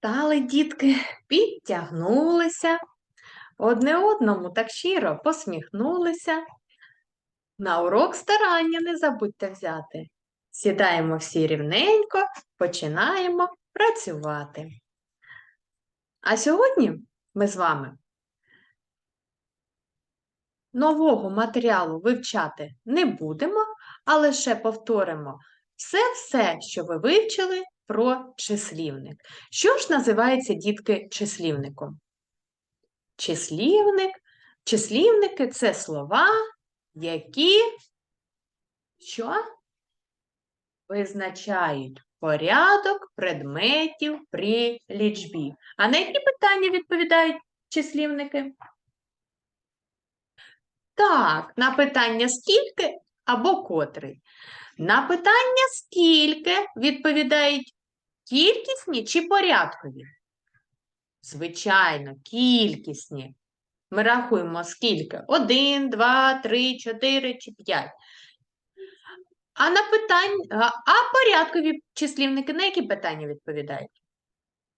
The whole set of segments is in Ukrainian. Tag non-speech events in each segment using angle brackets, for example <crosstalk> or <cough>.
Стали дітки, підтягнулися, одне одному так щиро посміхнулися. На урок старання не забудьте взяти. Сідаємо всі рівненько, починаємо працювати. А сьогодні ми з вами нового матеріалу вивчати не будемо, а лише повторимо все-все, що ви вивчили про числівник. Що ж називається дітки числівником? Числівник. Числівники це слова, які що? визначають порядок предметів при лічбі. А на які питання відповідають числівники? Так, на питання скільки або котрий. На питання скільки відповідають кількісні чи порядкові? Звичайно, кількісні. Ми рахуємо скільки? Один, два, три, чотири чи п'ять. А на питання, а порядкові числівники на які питання відповідають?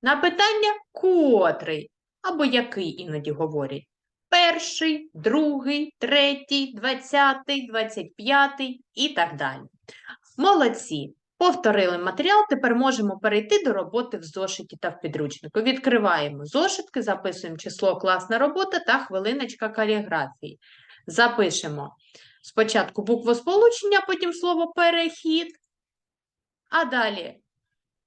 На питання котрий або який іноді говорять. Перший, другий, третій, двадцятий, двадцять п'ятий і так далі. Молодці! Повторили матеріал, тепер можемо перейти до роботи в зошиті та в підручнику. Відкриваємо зошитки, записуємо число класна робота та хвилиночка каліграфії. Запишемо спочатку буквосполучення, потім слово перехід, а далі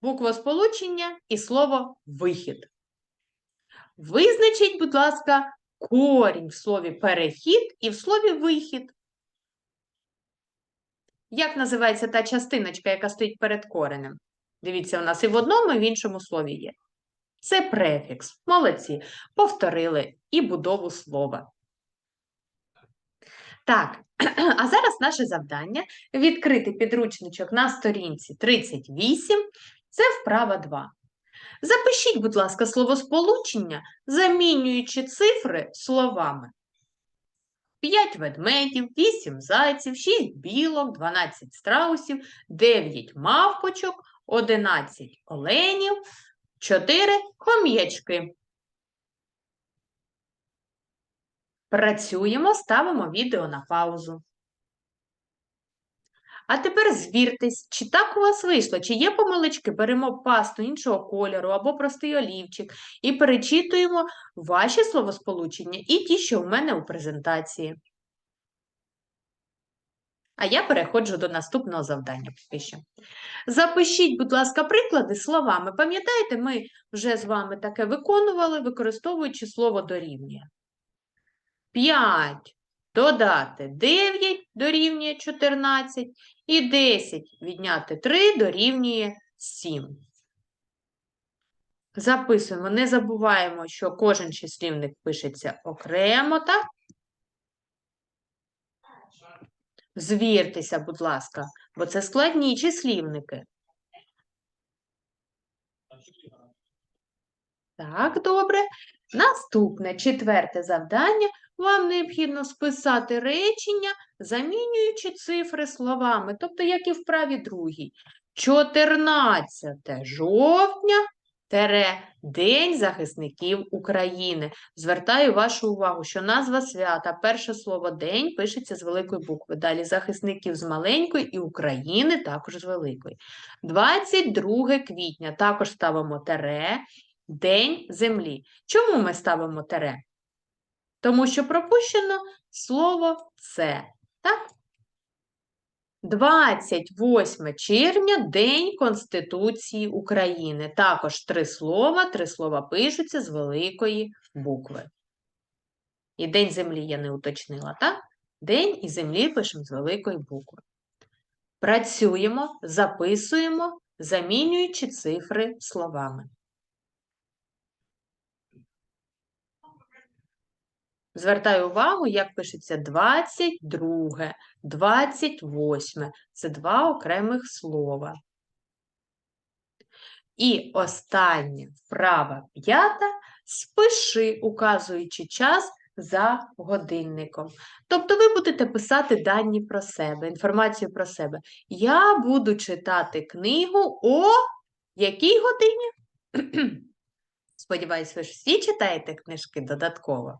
буквосполучення і слово вихід. Визначіть, будь ласка, корінь в слові перехід і в слові вихід. Як називається та частиночка, яка стоїть перед коренем? Дивіться, у нас і в одному, і в іншому слові є. Це префікс. Молодці. Повторили і будову слова. Так, <clears throat> а зараз наше завдання відкрити підручничок на сторінці 38. Це вправа 2. Запишіть, будь ласка, словосполучення, замінюючи цифри словами. 5 ведмедів, 8 зайців, 6 білок, 12 страусів, 9 мавпочок, 11 оленів, 4 хом'ячки. Працюємо, ставимо відео на паузу. А тепер звіртесь, чи так у вас вийшло, чи є помилочки, беремо пасту іншого кольору або простий олівчик і перечитуємо ваші словосполучення і ті, що у мене у презентації. А я переходжу до наступного завдання поки що. Запишіть, будь ласка, приклади словами. Пам'ятаєте, ми вже з вами таке виконували, використовуючи слово дорівнює. 5 додати 9 дорівнює 14 і 10 відняти 3 дорівнює 7. Записуємо, не забуваємо, що кожен числівник пишеться окремо, так? Звіртеся, будь ласка, бо це складні числівники. Так, добре. Наступне четверте завдання. Вам необхідно списати речення, замінюючи цифри словами, тобто, як і в праві другій. 14 жовтня тере День захисників України. Звертаю вашу увагу, що назва свята, перше слово день пишеться з великої букви. Далі захисників з маленької і України також з великої. 22 квітня також ставимо тере, День землі. Чому ми ставимо тере? Тому що пропущено слово це. Так? 28 червня День Конституції України. Також три слова, три слова пишуться з великої букви. І День землі я не уточнила, так? День і землі пишемо з великої букви. Працюємо, записуємо, замінюючи цифри словами. Звертаю увагу, як пишеться 22, 28. Це два окремих слова. І остання вправа п'ята спиши, указуючи час за годинником. Тобто ви будете писати дані про себе, інформацію про себе. Я буду читати книгу о якій годині? <clears throat> Сподіваюсь, ви ж всі читаєте книжки додатково.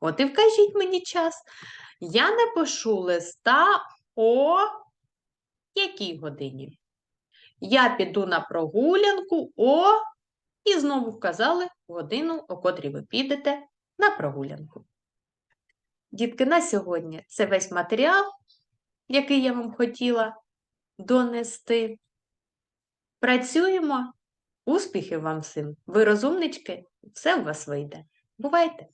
От і вкажіть мені час. Я напишу листа о якій годині? Я піду на прогулянку о і знову вказали годину, о котрій ви підете на прогулянку. Дітки, на сьогодні це весь матеріал, який я вам хотіла донести. Працюємо. Успіхів вам всім! Ви розумнички, все у вас вийде. Бувайте!